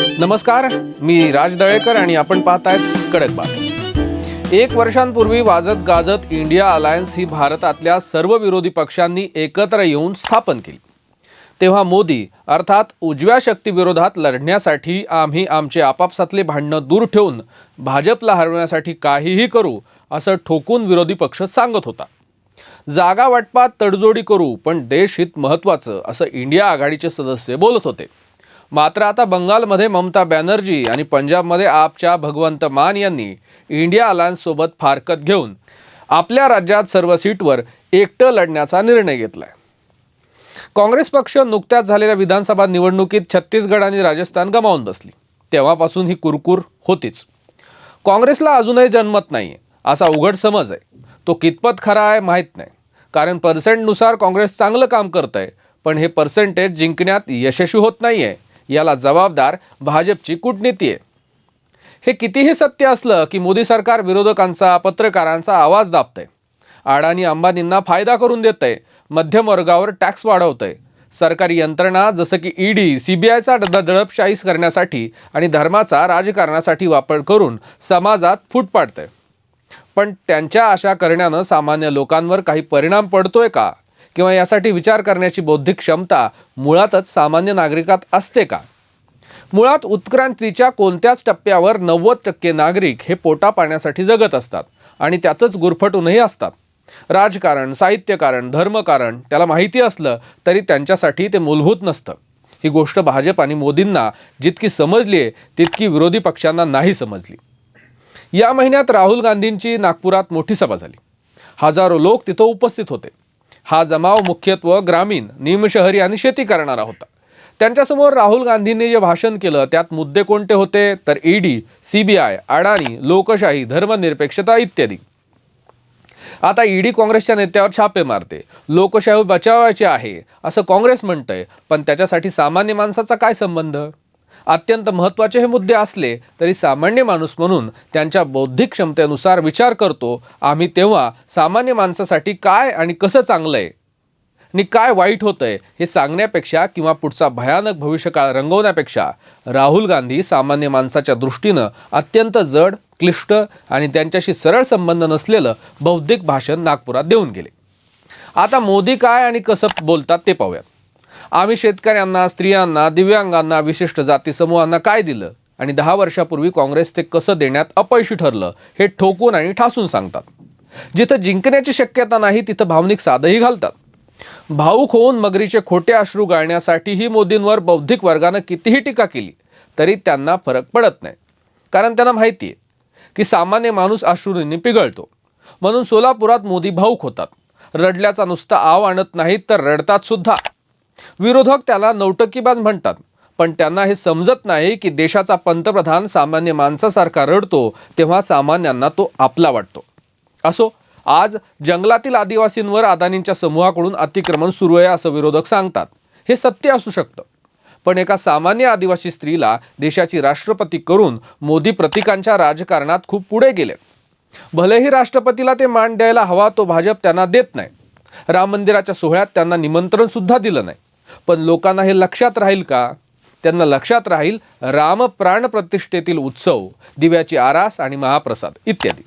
नमस्कार मी राज दळेकर आणि आपण पाहतायत कडक बात एक वर्षांपूर्वी वाजत गाजत इंडिया अलायन्स ही भारतातल्या सर्व विरोधी पक्षांनी एकत्र येऊन स्थापन केली. तेव्हा मोदी अर्थात उजव्या शक्तीविरोधात लढण्यासाठी आम्ही आमचे आपापसातले भांडणं दूर ठेवून भाजपला हरवण्यासाठी काहीही करू असं ठोकून विरोधी पक्ष सांगत होता. जागा वाटपात तडजोडी करू पण देश हित महत्त्वाचं असं इंडिया आघाडीचे सदस्य बोलत होते. मात्र आता बंगालमध्ये ममता बॅनर्जी आणि पंजाबमध्ये आपच्या भगवंत मान यांनी इंडिया अलायन्ससोबत फारकत घेऊन आपल्या राज्यात सर्व सीटवर एकटं लढण्याचा निर्णय घेतला आहे काँग्रेस पक्ष नुकत्याच झालेल्या विधानसभा निवडणुकीत छत्तीसगड आणि राजस्थान गमावून बसली. तेव्हापासून ही कुरकुर होतीच. काँग्रेसला अजूनही जन्मत नाही असा उघड समज आहे. तो कितपत खरा आहे माहीत नाही. कारण पर्सेंटनुसार काँग्रेस चांगलं काम करत आहे पण हे पर्सेंटेज जिंकण्यात यशस्वी होत नाही आहे याला जबाबदार भाजपची कूटनीती आहे. हे कितीही सत्य असलं की मोदी सरकार विरोधकांचा पत्रकारांचा आवाज दाबतंय. अडाणी अंबानींना फायदा करून देतंय. मध्यम वर्गावर टॅक्स वाढवतंय. सरकारी यंत्रणा जसं की ईडी सीबीआयचा दडपशाहीस करण्यासाठी आणि धर्माचा राजकारणासाठी वापर करून समाजात फूट पाडतंय. पण त्यांच्या आशा करण्यानं सामान्य लोकांवर काही परिणाम पडतोय का? किंवा यासाठी विचार करण्याची बौद्धिक क्षमता मुळातच सामान्य नागरिकात असते का? मुळात उत्क्रांतीच्या कोणत्याच टप्प्यावर नव्वद टक्के नागरिक हे पोटा पाण्यासाठी जगत असतात आणि त्यातच गुरफटूनही असतात. राजकारण साहित्यकारण धर्मकारण त्याला माहिती असलं तरी त्यांच्यासाठी ते मूलभूत नसतं. ही गोष्ट भाजप आणि मोदींना जितकी समजली आहे तितकी विरोधी पक्षांना नाही समजली. या महिन्यात राहुल गांधींची नागपुरात मोठी सभा झाली. हजारो लोक तिथं उपस्थित होते. हा जमाव मुख्यत्व ग्रामीण निमशहरी आणि शेती करणारा होता. त्यांच्यासमोर राहुल गांधींनी जे भाषण केलं त्यात मुद्दे कोणते होते? तर ईडी सीबीआय अडाणी लोकशाही धर्मनिरपेक्षता इत्यादी. आता ईडी काँग्रेसच्या नेत्यावर छापे मारते. लोकशाही बचावायची आहे असं काँग्रेस म्हणतंय पण त्याच्यासाठी सामान्य माणसाचा काय संबंध? अत्यंत महत्त्वाचे हे मुद्दे असले तरी सामान्य माणूस म्हणून त्यांच्या बौद्धिक क्षमतेनुसार विचार करतो आम्ही तेव्हा सामान्य माणसासाठी काय आणि कसं चांगलं आहे आणि काय वाईट होतंय हे सांगण्यापेक्षा किंवा पुढचा भयानक भविष्यकाळ रंगवण्यापेक्षा राहुल गांधी सामान्य माणसाच्या दृष्टीनं अत्यंत जड क्लिष्ट आणि त्यांच्याशी सरळ संबंध नसलेलं बौद्धिक भाषण नागपुरात देऊन गेले. आता मोदी काय आणि कसं बोलतात ते पाहूयात. आम्ही शेतकऱ्यांना स्त्रियांना दिव्यांगांना विशिष्ट जाती समूहांना काय दिलं? आणि दहा वर्षापूर्वी काँग्रेस ते कसं देण्यात अपयशी ठरलं हे ठोकून आणि ठासून सांगतात. जिथं जिंकण्याची शक्यता नाही तिथं भावनिक साधही घालतात. भाऊक होऊन मगरीचे खोटे अश्रू गाळण्यासाठीही मोदींवर बौद्धिक वर्गानं कितीही टीका केली तरी त्यांना फरक पडत नाही. कारण त्यांना माहिती आहे की सामान्य माणूस अश्रूंनी पिघळतो. म्हणून सोलापुरात मोदी भाऊक होतात. रडल्याचा नुसता आव आणत नाहीत तर रडतात सुद्धा विरोधक त्याला नौटकीबाज म्हणतात. पण त्यांना हे समजत नाही की देशाचा पंतप्रधान सामान्य माणसासारखा रडतो तेव्हा सामान्यांना तो आपला वाटतो. असो आज जंगलातील आदिवासींवर अदानींच्या समूहाकडून अतिक्रमण सुरू आहे असं विरोधक सांगतात. हे सत्य असू शकतं. पण एका सामान्य आदिवासी स्त्रीला देशाची राष्ट्रपती करून मोदी प्रतिकांच्या राजकारणात खूप पुढे गेले. भलेही राष्ट्रपतीला ते मान द्यायला हवा तो भाजप त्यांना देत नाही. राम मंदिराच्या सोहळ्यात त्यांना निमंत्रण सुद्धा दिलं नाही. पण लोकांना हे लक्षात राहील का? त्यांना लक्षात राहील राम प्राण प्रतिष्ठेतील उत्सव दिव्याची आरास आणि महाप्रसाद इत्यादी.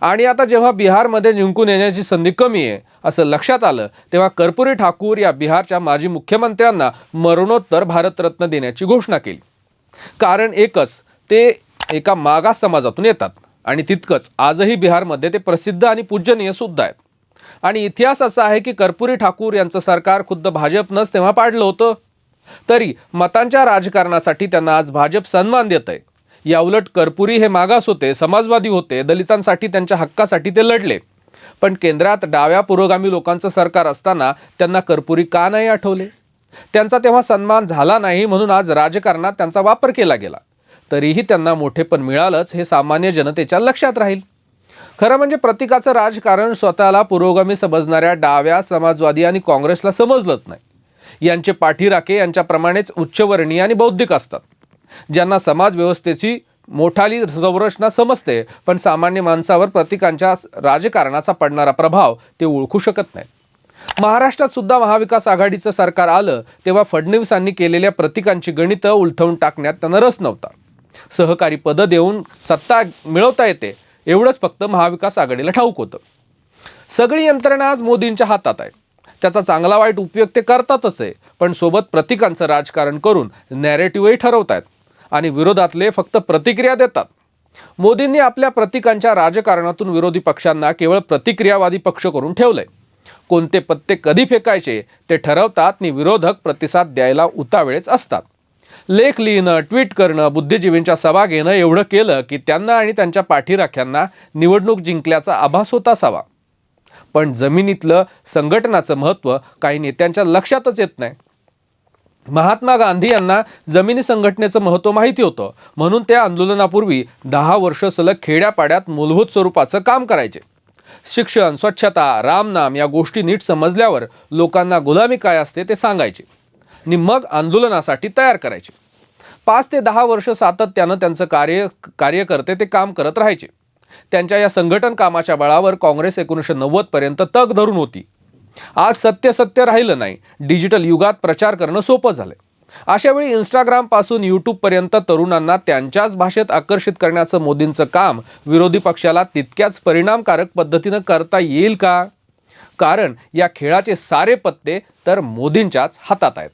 आणि आता जेव्हा बिहारमध्ये जिंकून येण्याची संधी कमी आहे असं लक्षात आलं तेव्हा कर्पुरी ठाकूर या बिहारच्या माजी मुख्यमंत्र्यांना मरणोत्तर भारतरत्न देण्याची घोषणा केली. कारण एकच ते एका मागास समाजातून येतात. आणि तितकंच आजही बिहारमध्ये ते प्रसिद्ध आणि पूजनीय सुद्धा आहेत. आणि इतिहास असा आहे की कर्पुरी ठाकूर यांचं सरकार खुद्द भाजपनंच तेव्हा पाडलं होतं. तरी मतांच्या राजकारणासाठी त्यांना आज भाजप सन्मान देत आहे याउलट कर्पुरी हे मागास होते समाजवादी होते दलितांसाठी त्यांच्या हक्कासाठी ते लढले. पण केंद्रात डाव्या पुरोगामी लोकांचं सरकार असताना त्यांना कर्पुरी का नाही आठवले? त्यांचा तेव्हा सन्मान झाला नाही म्हणून आज राजकारणात त्यांचा वापर केला गेला. तरीही त्यांना मोठेपण मिळालंच हे सामान्य जनतेच्या लक्षात राहील. खरं म्हणजे प्रतीकाचं राजकारण स्वतःला पुरोगामी समजणाऱ्या डाव्या समाजवादी आणि काँग्रेसला समजलंच नाही. यांचे पाठीराखे यांच्याप्रमाणेच उच्चवर्णीय आणि बौद्धिक असतात. ज्यांना समाज व्यवस्थेची मोठाली संरचना समजते पण सामान्य माणसावर प्रतीकांच्या राजकारणाचा पडणारा प्रभाव ते ओळखू शकत नाही. महाराष्ट्रात सुद्धा महाविकास आघाडीचं सरकार आलं तेव्हा फडणवीसांनी केलेल्या प्रतिकांची गणितं उलथवून टाकण्यात त्यांना रस नव्हता. सहकारी पदं देऊन सत्ता मिळवता येते एवढंच फक्त महाविकास आघाडीला ठाऊक होतं. सगळी यंत्रणा आज मोदींच्या हातात आहे. त्याचा चांगला वाईट उपयोग ते करतातच आहे पण सोबत प्रतिकांचं राजकारण करून नॅरेटिव्हही ठरवतायत आणि विरोधातले फक्त प्रतिक्रिया देतात. मोदींनी आपल्या प्रतिकांच्या राजकारणातून विरोधी पक्षांना केवळ प्रतिक्रियावादी पक्ष करून ठेवलंय. कोणते पत्ते कधी फेकायचे ते ठरवतात आणि विरोधक प्रतिसाद द्यायला उतावेळेच असतात. लेख लिहिणं ट्विट करणं बुद्धिजीवींच्या सभा घेणं एवढं केलं की त्यांना आणि त्यांच्या पाठीराख्यांना निवडणूक जिंकल्याचा आभास होत असावा. पण जमिनीतलं संघटनाचं महत्त्व काही नेत्यांच्या लक्षातच येत नाही. महात्मा गांधी यांना जमिनी संघटनेचं महत्त्व माहिती होतं. म्हणून त्या आंदोलनापूर्वी दहा वर्ष सलग खेड्यापाड्यात मूलभूत स्वरूपाचं काम करायचे. शिक्षण स्वच्छता रामनाम या गोष्टी नीट समजल्यावर लोकांना गुलामी काय असते ते सांगायचे. आणि मग आंदोलनासाठी तयार करायचे. पाच ते दहा वर्ष सातत्यानं त्यांचं कार्य कार्यकर्ते ते काम करत राहायचे. त्यांच्या या संघटन कामाच्या बळावर काँग्रेस एकोणीसशे नव्वदपर्यंत तग धरून होती. आज सत्य सत्य राहिलं नाही. डिजिटल युगात प्रचार करणं सोपं झालंय. अशावेळी इंस्टाग्रामपासून यूट्यूबपर्यंत तरुणांना त्यांच्याच भाषेत आकर्षित करण्याचं मोदींचं काम विरोधी पक्षाला तितक्याच परिणामकारक पद्धतीनं करता येईल का? कारण या खेळाचे सारे पत्ते तर मोदींच्याच हातात आहेत.